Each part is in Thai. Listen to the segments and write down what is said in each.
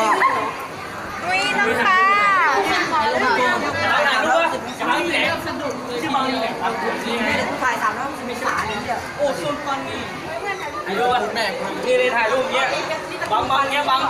อะอุ้ยน้องค่ะถ่ายสามรอบมีขาเนี่ยโอ้ส่วนฟันนี่ถ่ายรูปแม่นี่เลยถ่ายรูปเนี้ยบังบังเนี้ยบัง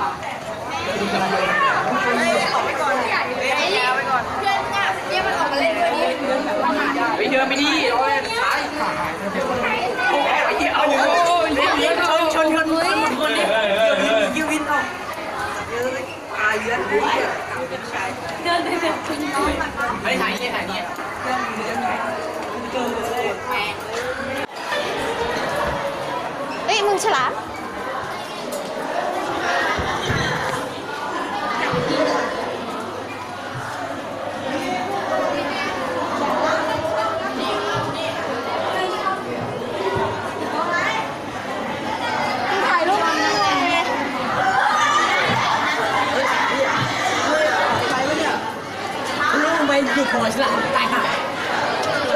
ลูกไปหยุดหัวฉลามตายห่า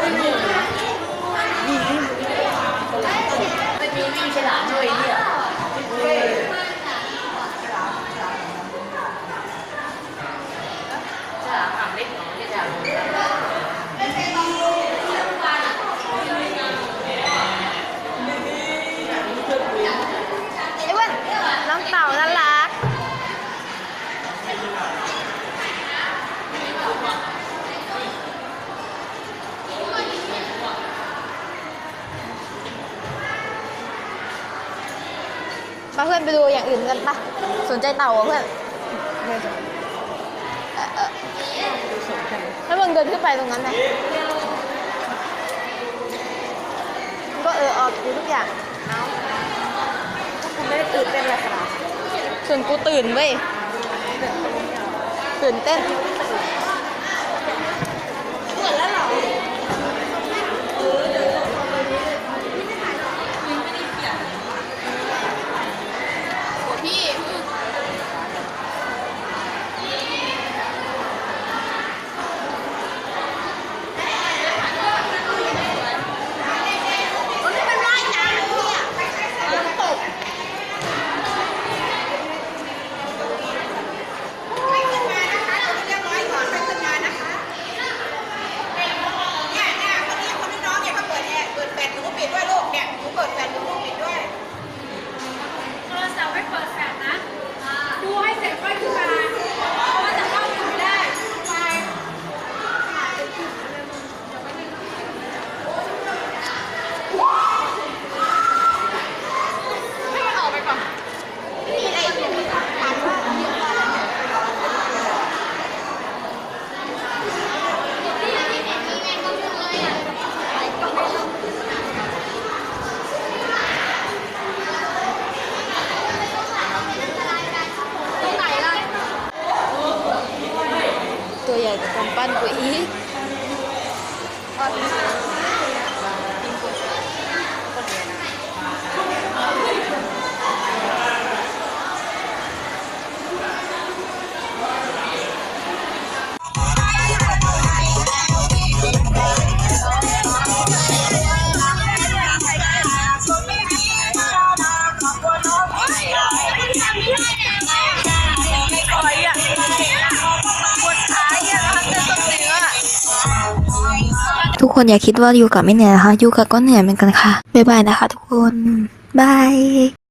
มันมีวิ่งฉลามด้วยเนี่ย ไอ้อ้วันน้องเต่าน่ารัก มาเพื่อนไปดูอย่างอื่นกันปะสนใจเต่าอะเพื่อนเออเออแล้วมึงเดินขึ้นไปตรงนั้นไหมมันก็เออออกดูทุกอย่างคุณไม่ได้ตื่นเต้นอะไรขนาดส่วนกูตื่นเว้ย ตื่นเต้นเหมือนแล้วเหรอ พี่ มันไม่เป็นไรนะเนี่ยมันตกไม่ขึ้นมานะคะเราเรียบร้อยก่อนไม่ขึ้นมานะคะเนี่ยเนี่ยคนนี้คนน้องเนี่ยเขาเปิดแอร์เปิดแฟลชหนูก็ปิดด้วยลูกเนี่ยหนูเปิดแฟลชหนูก็ปิดด้วย โทรศัพท์ไม่เปิดแฟลชนะ ดูให้เสร็จค่อยขึ้นมา เพราะว่าจะเข้าถึงไม่ได้ ไป ให้มันออกไปก่อน ตัวใหญ่กว่ากำปั้นกูอีก ทุก คนอย่าคิดว่าอยู่กับไม่เหนื่อยนะคะอยู่กับก็เหนื่อยเหมือนกันค่ะบ๊ายบายนะคะทุกคนบาย